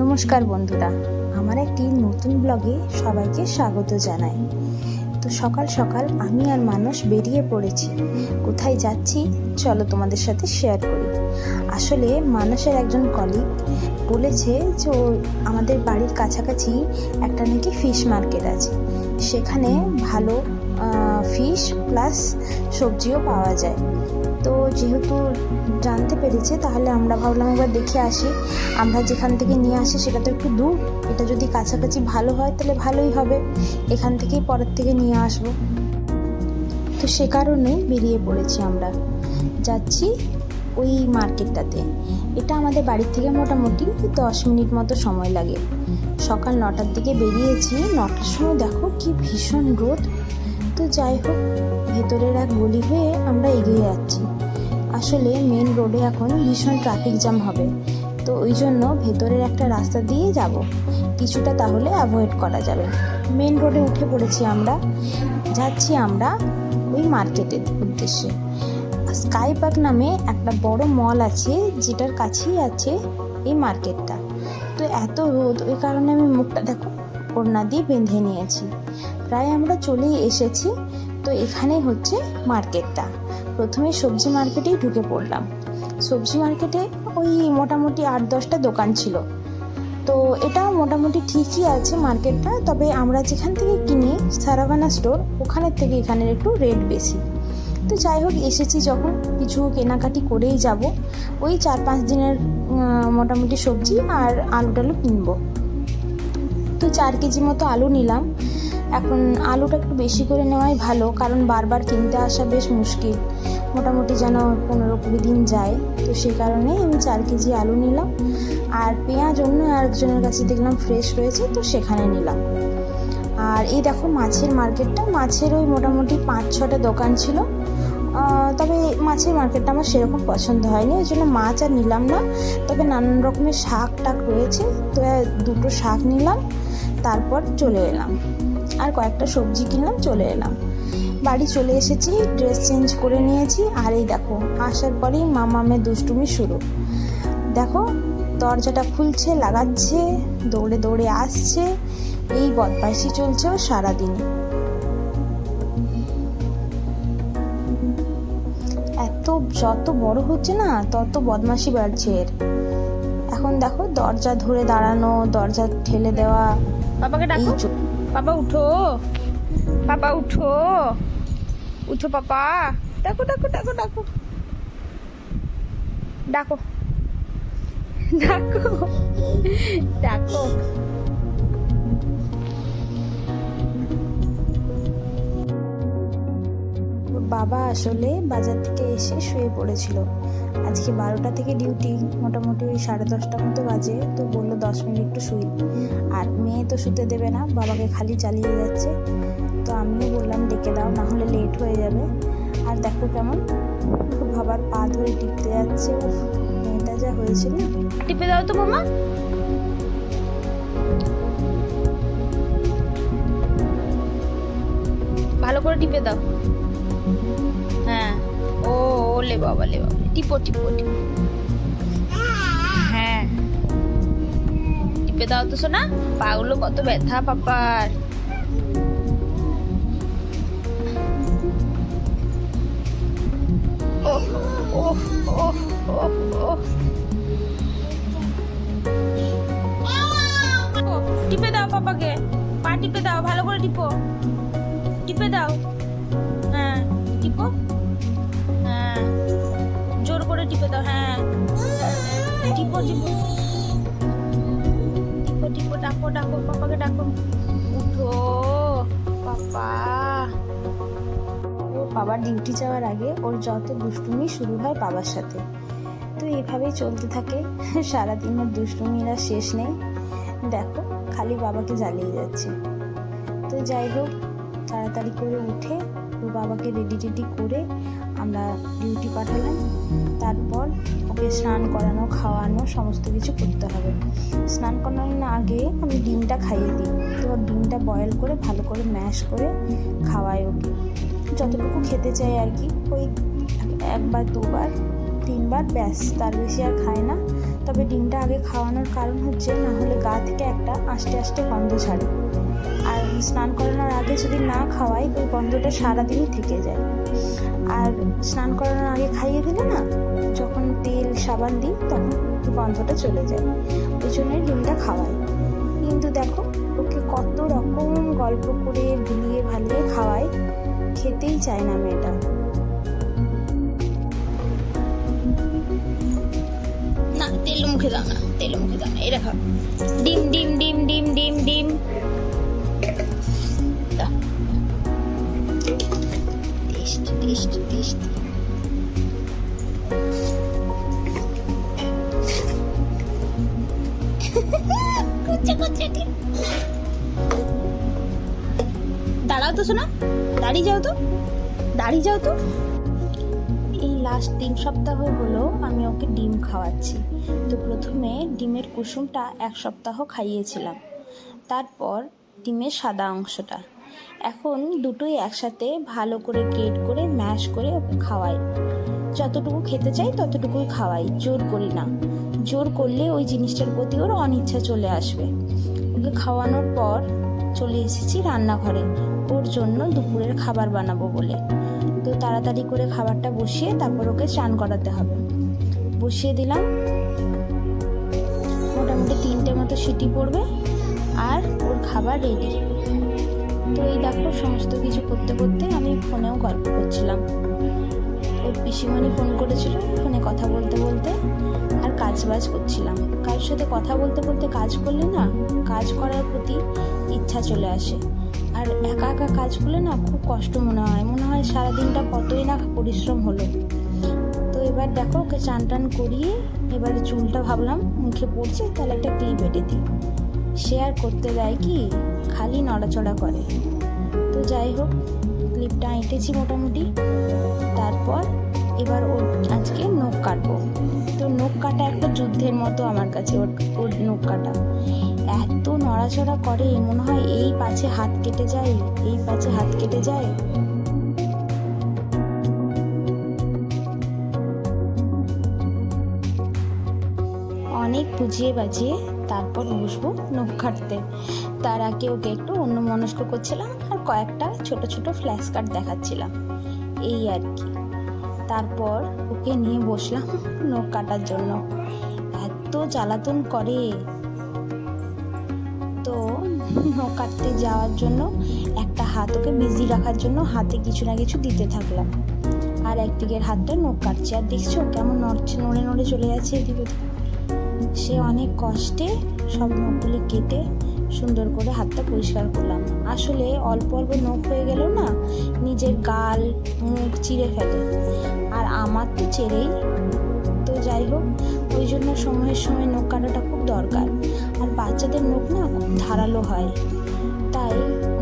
নমস্কার বন্ধুরা, আমার একটি নতুন ব্লগে সবাইকে স্বাগত জানাই। তো সকাল সকাল আমি আর মানুষ বেরিয়ে পড়েছি। কোথায় যাচ্ছি চলো তোমাদের সাথে শেয়ার করি। আসলে মানুষের একজন কলিগ বলেছে যে ও আমাদের বাড়ির কাছাকাছি একটা নাকি ফিশ মার্কেট আছে। সেখানে ভালো ফিশ প্লাস সবজিও পাওয়া যায়। তো যেহেতু জানতে পেরেছে, তাহলে আমরা ভাবলাম একবার দেখে আসি। আমরা যেখান থেকে নিয়ে আসি সেটা তো একটু দূর। এটা যদি কাছাকাছি ভালো হয়, তাহলে ভালোই হবে। এখান থেকেই পরের থেকে নিয়ে আসব। তো সে কারণেই বেরিয়ে পড়েছি আমরা। যাচ্ছি ওই মার্কেটটাতে। এটা আমাদের বাড়ির থেকে মোটামুটি দশ মিনিট মতো সময় লাগে। সকাল নটার দিকে বেরিয়েছি। নটার সময় দেখো কি ভীষণ রোদ। তো যাই হোক, ভেতরের এক গলি হয়ে আমরা এগিয়ে যাচ্ছি। আসলে মেন রোডে এখন ভীষণ ট্রাফিক জ্যাম হবে। তো ওই জন্য ভেতরের একটা রাস্তা দিয়ে যাব। কিছুটা তাহলে অ্যাভয়েড করা যাবে। মেন রোডে উঠে পড়েছি আমরা। যাচ্ছি আমরা ওই মার্কেটের উদ্দেশ্যে। স্কাই পার্ক নামে একটা বড় মল আছে, যেটার কাছেই আছে এই মার্কেটটা তো এত রোদ, ওই কারণে আমি মুখটা দেখো, ওড়না দিয়ে বেঁধে নিয়েছি। প্রায় আমরা চলেই এসেছি, তো এখানেই হচ্ছে মার্কেটটা প্রথমে সবজি মার্কেটেই ঢুকে পড়লাম। সবজি মার্কেটে ওই মোটামুটি আট দশটা দোকান ছিল। তো এটা মোটামুটি ঠিকই আছে মার্কেটটা, তবে আমরা যেখান থেকে কিনি, সারাভানা স্টোর ওখানের থেকে এখানের একটু রেট বেশি। তো যাই হোক, এসেছি যখন কিছু কেনাকাটি করেই যাব। ওই চার পাঁচ দিনের মোটামুটি সবজি আর আলু টালু কিনবো। তো চার কেজি মতো আলু নিলাম। এখন আলুটা একটু বেশি করে নেওয়াই ভালো, কারণ বারবার কিনতে আসা বেশ মুশকিল। মোটামুটি যেন পনেরো কুড়ি দিন যায়, তো সেই কারণে আমি চার কেজি আলু নিলাম। আর পেঁয়াজ অন্য আরেকজনের কাছে দেখলাম ফ্রেশ রয়েছে, তো সেখানে নিলাম। আর এই দেখো মাছের মার্কেটটা, মাছের ওই মোটামুটি পাঁচ ছটা দোকান ছিল। তবে মাছের মার্কেটটা আমার সেরকম পছন্দ হয়নি, ওই জন্য মাছ আর নিলাম না। তবে নানান রকমের শাক টাক রয়েছে, তো দুটো শাক নিলাম। তারপর চলে এলাম। আর কয়েকটা সবজি কিনলাম, চলে এলাম। বাড়ি চলে এসেছি ড্রেস চেঞ্জ করে নিয়েছি। আর এই দেখো, আসার পরেই মামামের দুষ্টুমি শুরু। দেখো, দরজাটা খুলছে, লাগাচ্ছে, দৌড়ে দৌড়ে আসছে। এই বদমাইশি চলছে ওর সারাদিনই এত, যত বড় হচ্ছে না, তত বদমাশি বাড়ছে এর। এখন দেখো দরজা ধরে দাঁড়ানো দরজা ঠেলে দেওয়া এই ডাকো পাপা উঠো। পাপা উঠো। উঠো পাপা। ডাকো ডাকো ডাকো ডাকো। ডাকো। ডাকো। ডাকো। বাবা আসলে বাজার থেকে এসে শুয়ে পড়েছিল। আজকে বারোটা থেকে ডিউটি মোটামুটি ওই সাড়ে দশটা মতো বাজে, তো বলল দশ মিনিট একটু শুই। আর মেয়ে তো শুতে দেবে না, বাবাকে খালি চালিয়ে যাচ্ছে। তো আমিও বললাম, ডেকে দাও, না হলে লেট হয়ে যাবে। আর দেখো কেমন বাবার পা ধরে টিপতে যাচ্ছে। মেয়েটা যা হয়েছিল। টিপে দাও তো মামা। ভালো করে টিপে দাও। হ্যাঁ ও লে বাবা লে বাবা। টিপো টিপো টিপো। হ্যাঁ। টিপে দাও তো শোনা পাগুলো কত ব্যথা পাপার। ও ও ও ও ও ও, টিপে দাও পাপাকে। পা টিপে দাও ভালো করে টিপো। টিপে দাও। হ্যাঁ। টিপো টিপো। টিপো টিপো, ডাকো ডাকো, পাপাকে ডাকো। উঠো, পাপা। ওর বাবার ডিউটি যাওয়ার আগে ওর যত দুষ্টুমি শুরু হয় বাবার সাথে। তো এভাবেই চলতে থাকে। সারাদিন ওর দুষ্টুমির শেষ নেই। দেখো, খালি বাবাকে জ্বালিয়ে যাচ্ছে। তো যাই হোক, তাড়াতাড়ি করে উঠে ওর বাবাকে রেডি রেডি করে আমরা ডিউটি পাঠালাম। তারপর ওকে স্নান করানো, খাওয়ানো, সমস্ত কিছু করতে হবে। স্নান করানোর আগে আমি ডিমটা খাইয়ে দিই। তো ডিমটা বয়েল করে ভালো করে ম্যাশ করে খাওয়াই ওকে। যতটুকু খেতে চাই আর কি, ওই একবার, দুবার, তিনবার ব্যাস, তার বেশি আর খায় না। তবে ডিমটা আগে খাওয়ানোর কারণ হচ্ছে, না হলে গা থেকে একটা আস্তে আস্তে গন্ধ ছাড়ে। আর স্নান করানোর আগে যদি না খাওয়াই, ওই গন্ধটা সারাদিনই থেকে যায়। আর স্নান করানোর আগে খাইয়ে দিলে না, যখন তেল, সাবান দিই, তখন গন্ধটা চলে যায়। ওই জন্যই ডিমটা খাওয়াই। কিন্তু দেখো, ওকে কত রকম গল্প করে ভুলিয়ে ভালিয়ে খাওয়াই, খেতেই চায় না মেয়েটা। না, তেল মুখে দাও না, তেল মুখে দাও না ডিম ডিম ডিম তো শোনা, দাঁড়িয়ে যাও তো, দাঁড়িয়ে যাও তো। এই লাস্ট তিন সপ্তাহ হলো আমি ওকে ডিম খাওয়াচ্ছি। তো প্রথমে ডিমের কুসুমটা এক সপ্তাহ খাইয়েছিলাম। তারপর ডিমের সাদা অংশটা। এখন দুটোই একসাথে ভালো করে গ্রেট করে ম্যাশ করে ওকে খাওয়াই। যতটুকু খেতে চাই ততটুকুই খাওয়াই, জোর করি না। জোর করলে ওই জিনিসটার প্রতি ওর অনিচ্ছা চলে আসবে। ওকে খাওয়ানোর পর চলে এসেছি রান্নাঘরে। ওর জন্য দুপুরের খাবার বানাবো বলে। তো তাড়াতাড়ি করে খাবারটা বসিয়ে তারপর ওকে চান করাতে হবে। বসিয়ে দিলাম। মোটামুটি তিনটে মতো সিটি পড়বে আর ওর খাবার রেডি তো এই দেখো সমস্ত কিছু করতে করতে আমি ফোনেও গল্প করছিলাম। ওর পিসিমণি ফোন করেছিল, ফোনে কথা বলতে বলতে। আর কাজ বাজ করছিলাম। কারোর সাথে কথা বলতে বলতে কাজ করলে না, কাজ করার প্রতি ইচ্ছা চলে আসে। আর একা একা কাজ করলে না খুব কষ্ট মনে হয়। মনে হয় সারাদিনটা কতই না পরিশ্রম হলো। তো এবার দেখো, ওকে চান টান করিয়ে এবার চুলটা ভাবলাম, মুখে পড়ছে, তাহলে একটা ক্লিপ এঁটে দিই। আর করতে দেয় কি, খালি নড়াচড়া করে। তো যাই হোক, ক্লিপটা এঁটেছি মোটামুটি। তারপর এবার ওর আজকে নখ কাটবো। তো নখ কাটা একটা যুদ্ধের মতো আমার কাছে, ওর ওর নখ কাটা। এত নড়াচড়া করে মনে হয় এই পাছে হাত কেটে যায়, এই পাছে হাত কেটে যায়। অনেক বুঝিয়ে বাজিয়ে তারপর বসবো নখ কাটতে। তার আগে ওকে একটু অন্য মনস্ক করছিলাম আর কয়েকটা ছোট ছোট ফ্ল্যাশ কার্ড দেখাচ্ছিলাম। এই আর কি। তারপর ওকে নিয়ে বসলাম নখ কাটার জন্য। এত জ্বালাতন করে। তো নখ কাটতে যাওয়ার জন্য একটা হাত ওকে বিজি রাখার জন্য হাতে কিছু না কিছু দিতে থাকলাম। আর একদিকের হাতটা নখ কাটছে। আর দেখছ কেমন নড়ছে, নড়ে নড়ে চলে যাচ্ছে এদিক সে অনেক কষ্টে সব নখগুলি কেটে সুন্দর করে হাতটা পরিষ্কার করলাম। আসলে অল্প অল্প নখ হয়ে গেল না নিজের গাল, মুখ চিড়ে ফেলে। আর আমার তো চেরেই তো যাই হোক, ওই জন্য সময়ের সময় নখ কাটাটা খুব দরকার। আর বাচ্চাদের নখ না খুব ধারালো হয়। তাই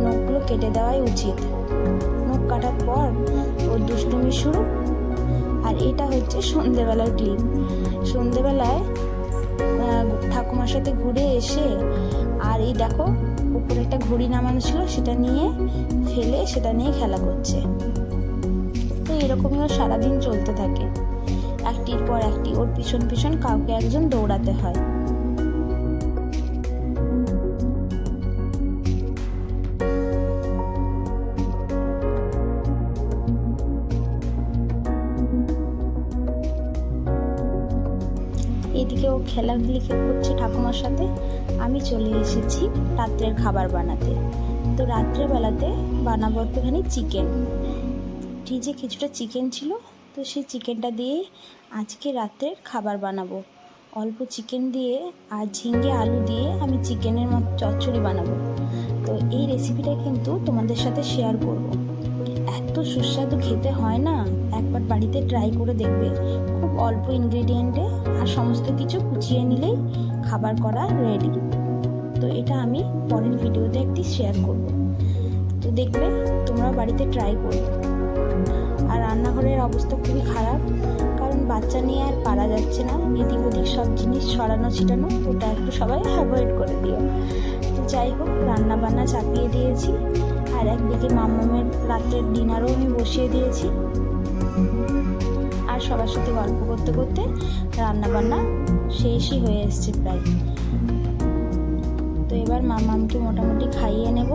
নখগুলো কেটে দেওয়াই উচিত। নখ কাটার পর ওর দুষ্টুমি শুরু। আর এটা হচ্ছে সন্ধেবেলার ক্লিপ। সন্ধেবেলায় ঠাকুমার সাথে ঘুরে এসে, আর এই দেখো, উপরে একটা ঘড়ি নামানো ছিল, সেটা নিয়ে ফেলে সেটা নিয়ে খেলা করছে। এরকমই ওর সারাদিন চলতে থাকে। একটির পর একটি ওর পিছন পিছন কাউকে একজন দৌড়াতে হয়। এদিকে ও খেলাধুলি করছে ঠাকুমার সাথে। আমি চলে এসেছি রাত্রের খাবার বানাতে। তো রাত্রেবেলাতে বানাবো একটুখানি চিকেন ফ্রিজে কিছুটা চিকেন ছিল, তো সেই চিকেনটা দিয়ে আজকে রাতের খাবার বানাবো। অল্প চিকেন দিয়ে আর ঝিঙ্গে আলু দিয়ে আমি চিকেনের মতো চচ্চড়ি বানাবো। তো এই রেসিপিটা কিন্তু তোমাদের সাথে শেয়ার করব। এত সুস্বাদু খেতে হয় না? একবার বাড়িতে ট্রাই করে দেখবে। খুব অল্প ইনগ্রেডিয়েন্টে আর সমস্ত কিছু কুচিয়ে নিলেই খাবার করা রেডি তো এটা আমি পরের ভিডিওতে একটি শেয়ার করব। তো দেখবে তোমরা বাড়িতে ট্রাই করবে। আর রান্নাঘরের অবস্থা খুবই খারাপ, কারণ বাচ্চা নিয়ে আর পারা যাচ্ছে না। এদিক ওদিক সব জিনিস ছড়ানো ছিটানো, ওটা একটু সবাই অ্যাভয়েড করে দিও। তো যাই হোক রান্না বান্না চাপিয়ে দিয়েছি। আর একদিকে মামামের রাত্রের ডিনারও আমি বসিয়ে দিয়েছি। আর সবার সাথে গল্প করতে করতে রান্না বান্না শেষই হয়ে এসছে প্রায়। তো এবার মামামকে মোটামুটি খাইয়ে নেব,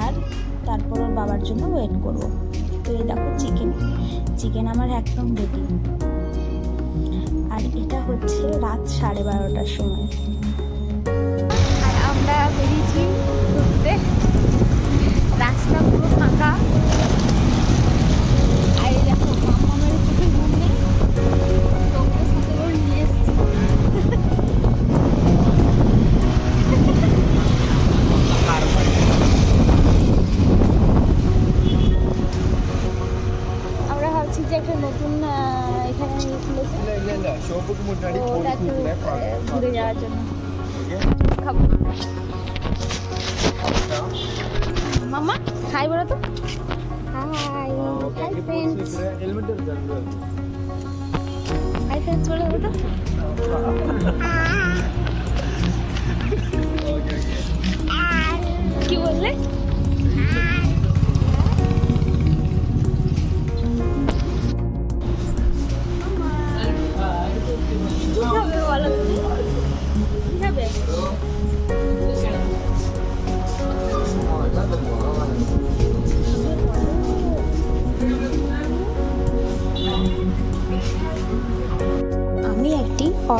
আর তারপর ওর বাবার জন্য ওয়েট করব। তো দেখো চিকেন চিকেন আমার একদম রেডি আর এটা হচ্ছে রাত সাড়ে বারোটার সময়। আর আমরা বেরিয়েছি ঘুরতে। রাস্তা পুরো ফাঁকা। মাম্মা হাই বলো তো। Hi hi friends hi friends বলো তো। কি বললে?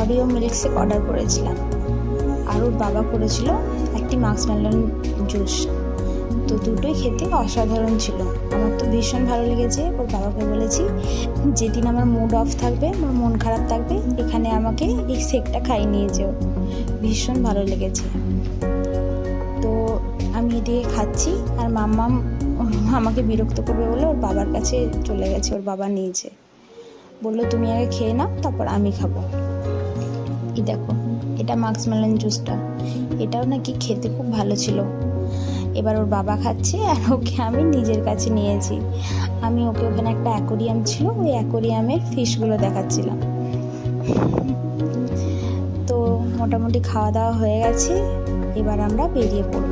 অডিও মিল্ক শেক অর্ডার করেছিলাম। আর ওর বাবা করেছিল একটি মাক্স মাক্সমেলন জুস তো দুটোই খেতে অসাধারণ ছিল। আমার তো ভীষণ ভালো লেগেছে। ওর বাবাকে বলেছি, যেদিন আমার মুড অফ থাকবে বা মন খারাপ থাকবে, এখানে আমাকে এই শেকটা খাই নিয়ে যেও। ভীষণ ভালো লেগেছে। তো আমি এদিকে খাচ্ছি আর মাম্মাম আমাকে বিরক্ত করবে বলে ওর বাবার কাছে চলে গেছে। ওর বাবা নিয়েছে। বলল, তুমি আগে খেয়ে নাও, তারপর আমি খাব। এই দেখো? এটা মাক্স মেলন জুসটা। এটাও নাকি খেতে খুব ভালো ছিল। এবার ওর বাবা খাচ্ছে আর ওকে আমি নিজের কাছে নিয়েছি। আমি ওকে ওখানে একটা অ্যাকোরিয়াম ছিল, ওই অ্যাকোরিয়ামের ফিশগুলো দেখাচ্ছিলাম। তো মোটামুটি খাওয়া দাওয়া হয়ে গেছে। এবার আমরা বেরিয়ে পড়ব।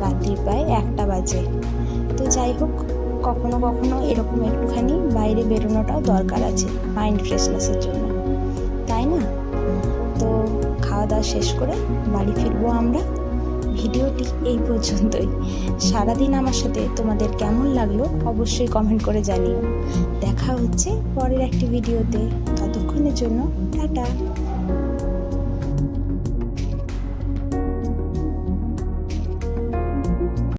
রাত্রি প্রায় একটা বাজে। তো যাই হোক, কখনো কখনো এরকম একটুখানি বাইরে বেরোনোটাও দরকার আছে মাইন্ড ফ্রেশনেসের জন্য। তাই না? খাওয়া দাওয়া শেষ করে বাড়ি ফিরবো আমরা। ভিডিওটি এই পর্যন্তই। সারাদিন আমার সাথে তোমাদের কেমন লাগল অবশ্যই কমেন্ট করে জানিও। দেখা হচ্ছে পরের একটি ভিডিওতে। ততক্ষণের জন্য টাটা।